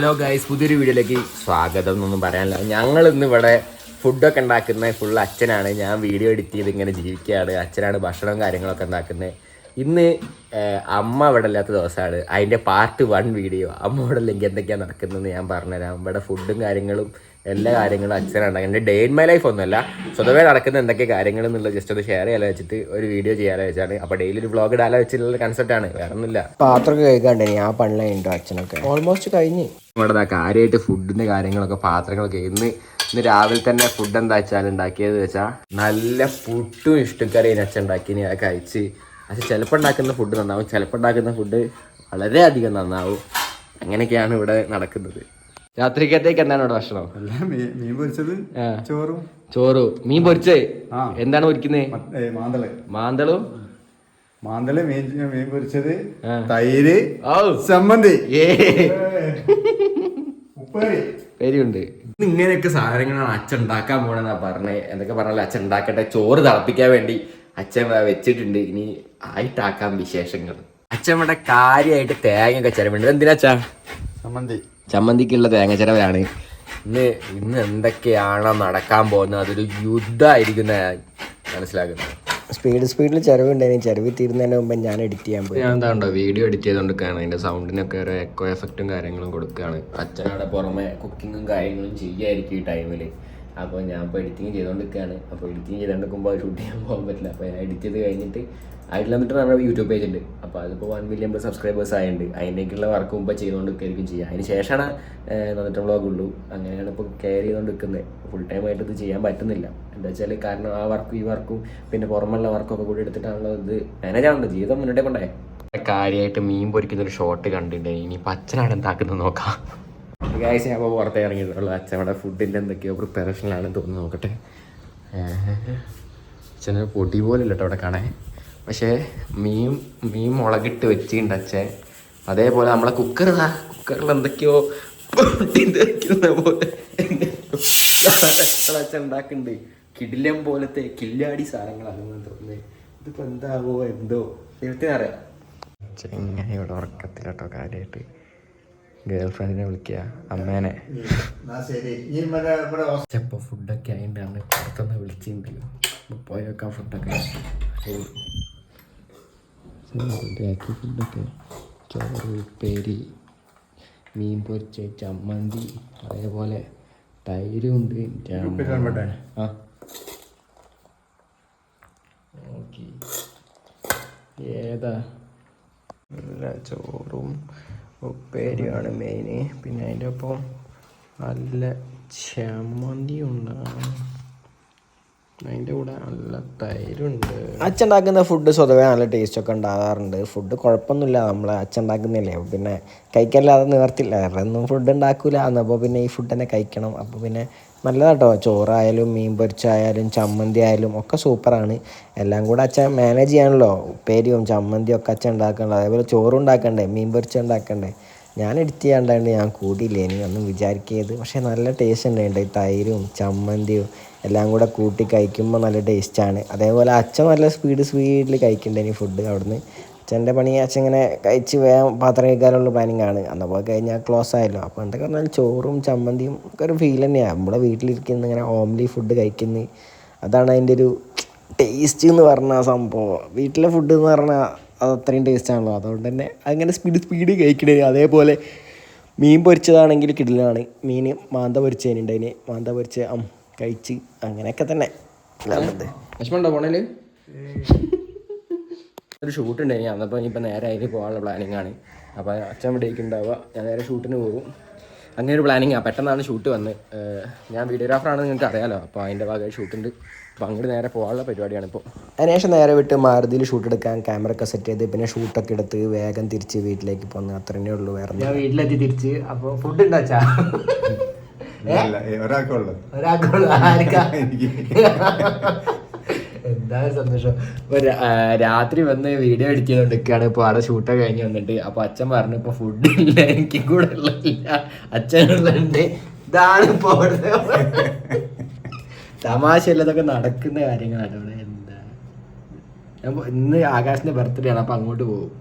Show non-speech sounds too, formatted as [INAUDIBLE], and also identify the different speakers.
Speaker 1: Hello guys പുതിയൊരു വീഡിയോയിലേക്ക് സ്വാഗതം എന്നൊന്നും പറയാനില്ല. ഞങ്ങൾ ഇന്ന് ഇവിടെ ഫുഡൊക്കെ ഉണ്ടാക്കുന്ന. ഫുൾ അച്ഛനാണ്. ഞാൻ വീഡിയോ എഡിറ്റ് ചെയ്ത് ഇങ്ങനെ ജീവിക്കുകയാണ്. അച്ഛനാണ് ഭക്ഷണവും കാര്യങ്ങളൊക്കെ ഉണ്ടാക്കുന്നത് ഇന്ന് അമ്മ ഇവിടെ ഇല്ലാത്ത ദിവസമാണ്. അതിന്റെ പാർട്ട് വൺ വീഡിയോ അമ്മ ഇവിടെ ഇല്ലെങ്കിൽ എന്തൊക്കെയാണ് നടക്കുന്നതെന്ന് ഞാൻ പറഞ്ഞുതരാം. ഇവിടെ ഫുഡും കാര്യങ്ങളും എല്ലാ കാര്യങ്ങളും അച്ഛനാണ്. എന്റെ ഡേ ഇൻ മൈ ലൈഫ് ഒന്നുമല്ല. സ്വതവേ നടക്കുന്ന എന്തൊക്കെ കാര്യങ്ങൾ എന്നുള്ളത് ജസ്റ്റ് ഒന്ന് ഷെയർ ചെയ്യാൻ വെച്ചിട്ട് ഒരു വീഡിയോ ചെയ്യാൻ വെച്ചാണ്. അപ്പോൾ ഡെയിലി ഒരു വ്ളോഗ് ഇടാൻ വെച്ചിട്ടുള്ള കൺസെപ്റ്റാണ് വേറെ ഒന്നുമില്ല
Speaker 2: പാത്രമൊക്കെ കഴിക്കാണ്ടേ ഞാൻ പണിലുണ്ടോ അച്ഛനൊക്കെ? ഓൾമോസ്റ്റ് കഴിഞ്ഞ്.
Speaker 1: ഇവിടെ കാര്യമായിട്ട് ഫുഡിന്റെ കാര്യങ്ങളൊക്കെ പാത്രങ്ങളൊക്കെ. ഇന്ന് ഇന്ന് രാവിലെ തന്നെ ഫുഡ് എന്താ വെച്ചാൽ ഉണ്ടാക്കിയത് വെച്ചാൽ നല്ല പുട്ടും ഇഷ്ടക്കറിയും അച്ഛൻ ഉണ്ടാക്കി ഞാൻ കഴിച്ച് പക്ഷെ ചിലപ്പോൾ ഉണ്ടാക്കുന്ന ഫുഡ് നന്നാവും. ചിലപ്പോൾ ഉണ്ടാക്കുന്ന ഫുഡ് വളരെ അധികം നന്നാവും. അങ്ങനെയൊക്കെയാണ് ഇവിടെ നടക്കുന്നത്. രാത്രിക്കത്തേക്ക് എന്താണ് ഇവിടെ ഭക്ഷണം?
Speaker 3: മീൻ പൊരിച്ചത്. ചോറും.
Speaker 1: ചോറ്. മീൻ പൊരിച്ചേ? എന്താണ് പൊരിക്കുന്നത്
Speaker 3: മാന്തൾ. മാന്തളും? മാന്തൾ മീൻ മീൻ പൊരിച്ചത് തൈര് ചമ്മന്തി.
Speaker 1: ഏ. പേരുണ്ട്. ഇങ്ങനെയൊക്കെ സാധനങ്ങളാണ് അച്ഛൻ ഉണ്ടാക്കാൻ പോണെന്നാ പറഞ്ഞത് എന്തൊക്കെ പറഞ്ഞാലും അച്ഛൻ ഉണ്ടാക്കട്ടെ ചോറ് തിളപ്പിക്കാൻ വേണ്ടി അച്ഛൻ വെച്ചിട്ടുണ്ട്. ഇനി ആയിട്ടാക്കാം വിശേഷങ്ങൾ. അച്ഛൻ ഇവിടെ കാര്യമായിട്ട് തേങ്ങയൊക്കെ ചിലവുണ്ട് എന്തിനാ അച്ഛാ?
Speaker 3: ചമ്മന്തി.
Speaker 1: ചമ്മന്തിക്കുള്ള തേങ്ങ ചിലവരാണ് ഇന്ന് ഇന്ന് എന്തൊക്കെയാണോ നടക്കാൻ പോകുന്നത്. അതൊരു യുദ്ധമായിരിക്കുന്ന മനസ്സിലാക്കുന്നത്.
Speaker 2: സ്പീഡ് സ്പീഡിൽ ചിലവുണ്ടായിരുന്നു ചിലവ് തീരുന്നതിന് മുമ്പ് ഞാൻ എഡിറ്റ് ചെയ്യാൻ പോയി.
Speaker 1: ഞാൻ എന്താ ഉണ്ടോ വീഡിയോ എഡിറ്റ് ചെയ്തുകൊണ്ടിരിക്കുകയാണ് അതിന്റെ സൗണ്ടിനൊക്കെ ഒരു എക്കോ എഫക്റ്റും കാര്യങ്ങളും കൊടുക്കുകയാണ് അച്ഛനവിടെ പുറമെ കുക്കിങ്ങും കാര്യങ്ങളും ചെയ്യായിരിക്കും ഈ ടൈമിൽ അപ്പോൾ ഞാൻ ഇപ്പോൾ എഡിറ്റിങ് ചെയ്തുകൊണ്ടിരിക്കുകയാണ് അപ്പോൾ എഡിറ്റിങ് ചെയ്തുകൊണ്ടിരിക്കുമ്പോൾ ഷൂട്ട് ചെയ്യാൻ പോകാൻ പറ്റില്ല. അപ്പോൾ ഞാൻ എഡിറ്റ് ചെയ്ത് കഴിഞ്ഞിട്ട് ആയിട്ടില്ല എന്നിട്ട് നമ്മുടെ യൂട്യൂബ് പേജ് ഉണ്ട്. അപ്പോൾ അതിപ്പോൾ വൺ മില്യൺ പ്ലസ് സബ്സ്ക്രൈബേഴ്സ് ആയിട്ടുണ്ട്. അതിനേക്കുള്ള വർക്ക് മുമ്പ് ചെയ്തുകൊണ്ടിരിക്കുകയായിരിക്കും ചെയ്യുക അതിന് ശേഷമാണ് നന്നിട്ട് ഉള്ളൂ. അങ്ങനെയാണ് ഇപ്പോൾ കെയർ ചെയ്തുകൊണ്ടിരിക്കുന്നത് ഫുൾ ടൈം ആയിട്ട് ഇത് ചെയ്യാൻ പറ്റുന്നില്ല. എന്താ വെച്ചാൽ കാരണം ആ വർക്കും ഈ വർക്കും പിന്നെ പുറമുള്ള വർക്കൊക്കെ കൂടി എടുത്തിട്ടാണല്ലോ ഇത് മാനേജ് ആണല്ലോ ജീവിതം മുന്നോട്ടേ കൊണ്ടേ കാര്യമായിട്ട് മീൻ പൊരിക്കുന്ന ഒരു ഷോർട്ട് കണ്ടിട്ടുണ്ടായി ഇനി പച്ചനാണ് എന്താക്കുന്നത് നോക്കാം. ഗായ്സ് ഞാൻ അപ്പോൾ പുറത്തേ ഇറങ്ങിയതുള്ളൂ അച്ഛൻ അവിടെ ഫുഡിന്റെ എന്തൊക്കെയോ പ്രിപ്പറേഷനിലാണ് തോന്നുന്നു നോക്കട്ടെ. അച്ഛന് പൊടി പോലെ ഇല്ല കേട്ടോ അവിടെ കാണാൻ. പക്ഷേ മീൻ മീൻ മുളകിട്ട് വെച്ചിട്ടുണ്ട് അച്ഛൻ. അതേപോലെ നമ്മളെ കുക്കർ കുക്കറിൽ എന്തൊക്കെയോ പൊട്ടി പോലെ. അച്ഛൻ ഉണ്ടാക്കുന്നുണ്ട്? കിടിലം പോലത്തെ കില്ലാടി സാധനങ്ങളാണെന്ന് തോന്നുന്നത് ഇതിപ്പോൾ എന്താവോ എന്തോ. ദൈവത്തിനറിയാം. ചെങ്ങനെ ഇവിടെ ഉറക്കത്തിലോട്ടോ കാര്യമായിട്ട് ഗേൾ ഫ്രണ്ടിനെ വിളിക്കുക. അമ്മേനെ. ചെപ്പോ ഫുഡൊക്കെ ആയിട്ടാണ് പുറത്തുനിന്ന് വിളിച്ചിട്ടുണ്ട് അപ്പൊ പോയി വെക്കാം ഫുഡൊക്കെ. റെഡിയാക്കി ഫുഡൊക്കെ. ചോറ് ഉപ്പേരി മീൻ പൊരിച്ച ചമ്മന്തി അതേപോലെ തൈരും ഉണ്ട്? ആ. ഓക്കെ ഏതാ?
Speaker 2: ചോറും ഉപ്പേരിയാണ് മെയിന് പിന്നെ അതിന്റെ ഒപ്പം നല്ല ചമ്മന്തി ഉണ്ടാകും അതിന്റെ കൂടെ നല്ല തൈരുണ്ട്. അച്ഛൻ ഉണ്ടാക്കുന്ന ഫുഡ് സ്വതവേ നല്ല ടേസ്റ്റ് ഒക്കെ ഉണ്ടാകാറുണ്ട്. ഫുഡ് കുഴപ്പമൊന്നുമില്ല. നമ്മൾ അച്ഛൻ ഉണ്ടാക്കുന്നില്ലേ അപ്പോൾ പിന്നെ കഴിക്കാനില്ലാതെ നിവർത്തില്ല. വേറെ ഒന്നും ഫുഡ് ഉണ്ടാക്കില്ല എന്നപ്പോൾ പിന്നെ ഈ ഫുഡ് തന്നെ കഴിക്കണം. അപ്പോൾ പിന്നെ നല്ലതാട്ടോ. ചോറായാലും മീൻ പൊരിച്ചായാലും ചമ്മന്തി ആയാലും ഒക്കെ സൂപ്പറാണ് എല്ലാം കൂടെ അച്ഛൻ മാനേജ് ചെയ്യാണല്ലോ. ഉപ്പേരിയും ചമ്മന്തിയും ഒക്കെ അച്ഛൻ ഉണ്ടാക്കണല്ലോ അതേപോലെ ചോറും ഉണ്ടാക്കണ്ടേ? മീൻ പൊരിച്ച ഉണ്ടാക്കണ്ടേ? ഞാൻ എഡിറ്റ് ചെയ്യാണ്ടായിട്ട് ഞാൻ കൂടിയില്ലേ? ഇനി ഒന്നും വിചാരിക്കരുത്. പക്ഷേ നല്ല ടേസ്റ്റ് ഉണ്ടായിട്ടുണ്ട് ഈ തൈരും ചമ്മന്തിയും എല്ലാം കൂടെ കൂട്ടി കഴിക്കുമ്പോൾ നല്ല ടേസ്റ്റാണ് അതേപോലെ അച്ഛൻ നല്ല സ്പീഡ് സ്പീഡിൽ കഴിക്കണ്ടേനി ഫുഡ് അവിടുന്ന്? അച്ഛന്റെ പണി അച്ഛൻ ഇങ്ങനെ കഴിച്ച് വേഗം പാത്രം കഴിക്കാനുള്ള പ്ലാനിങ് ആണ്. അന്നപ്പോൾ കഴിഞ്ഞാൽ ക്ലോസ് ആയല്ലോ. അപ്പോൾ എന്തൊക്കെ പറഞ്ഞാൽ ചോറും ചമ്മന്തിയും ഒക്കെ ഒരു ഫീൽ തന്നെയാണ് നമ്മുടെ വീട്ടിലിരിക്കുന്ന ഇങ്ങനെ ഹോംലി ഫുഡ് കഴിക്കുന്ന. അതാണ് അതിന്റെ ഒരു ടേസ്റ്റ് എന്ന് പറഞ്ഞ സംഭവം. വീട്ടിലെ ഫുഡ് എന്ന് പറഞ്ഞാൽ അത് അത്രയും ടേസ്റ്റ് ആണല്ലോ. അതുകൊണ്ട് തന്നെ അങ്ങനെ സ്പീഡ് സ്പീഡ് കഴിക്കണേ. അതേപോലെ മീൻ പൊരിച്ചതാണെങ്കിൽ കിടിലാണ്. മീൻ മാന്ത പൊരിച്ചതിനുണ്ടതിന് മാന്ത പൊരിച്ച് കഴിച്ച് അങ്ങനെയൊക്കെ തന്നെ.
Speaker 1: പോണേൽ? ഒരു ഷൂട്ട് ഉണ്ട് ഞാൻ അന്നപ്പോൾ ഇനിയിപ്പോൾ നേരെ അതിന് പോകാനുള്ള പ്ലാനിങ് ആണ്. അപ്പോൾ അച്ഛൻ ഇവിടേക്ക് ഉണ്ടാവുക ഞാൻ നേരെ ഷൂട്ടിന് പോകും. അങ്ങനെ ഒരു പ്ലാനിങ് ആ. പെട്ടെന്നാണ് ഷൂട്ട് വന്ന്. ഞാൻ വീഡിയോഗ്രാഫറാണെന്ന് നിങ്ങൾക്ക് അറിയാലോ. അപ്പോൾ അതിന്റെ ഭാഗമായി ഷൂട്ടുണ്ട് അപ്പോൾ അങ്ങോട്ട് നേരെ പോകാനുള്ള പരിപാടിയാണ് ഇപ്പോൾ
Speaker 2: അതിനുശേഷം നേരെ വിട്ട് മാരുതിയിൽ ഷൂട്ട് എടുക്കാൻ ക്യാമറ ഒക്കെ സെറ്റ് ചെയ്ത് പിന്നെ ഷൂട്ടൊക്കെ എടുത്ത് വേഗം തിരിച്ച് വീട്ടിലേക്ക് പോന്നു. അത്രേ ഉള്ളൂ വേറെ
Speaker 1: ഞാൻ വീട്ടിലെത്തി തിരിച്ച്. അപ്പോൾ ഫുഡ് ഉണ്ടാച്ചാ
Speaker 3: ഇല്ല, ഒരാൾക്കുള്ളൂ ആർക്കാ? ഉള്ളൂ [LAUGHS]
Speaker 1: എന്താ സന്തോഷം? രാത്രി വന്ന് വീഡിയോ എഡിറ്റ് നിൽക്കുകയാണ് ഇപ്പൊ അവിടെ ഷൂട്ടൊക്കെ കഴിഞ്ഞ് വന്നിട്ട്. അപ്പൊ അച്ഛൻ പറഞ്ഞു ഇപ്പൊ ഫുഡ് ഇല്ല എനിക്ക് കൂടെ ഉള്ളതില്ല. അച്ഛനുള്ളുണ്ട് ഇതാണ് ഇപ്പൊ അവിടുത്തെ തമാശ ഇതൊക്കെ നടക്കുന്ന കാര്യങ്ങളാണ് ഇവിടെ എന്താ? ഇന്ന് ആകാശിന്റെ ബർത്ത്ഡേ ആണ് അപ്പൊ അങ്ങോട്ട് പോകും.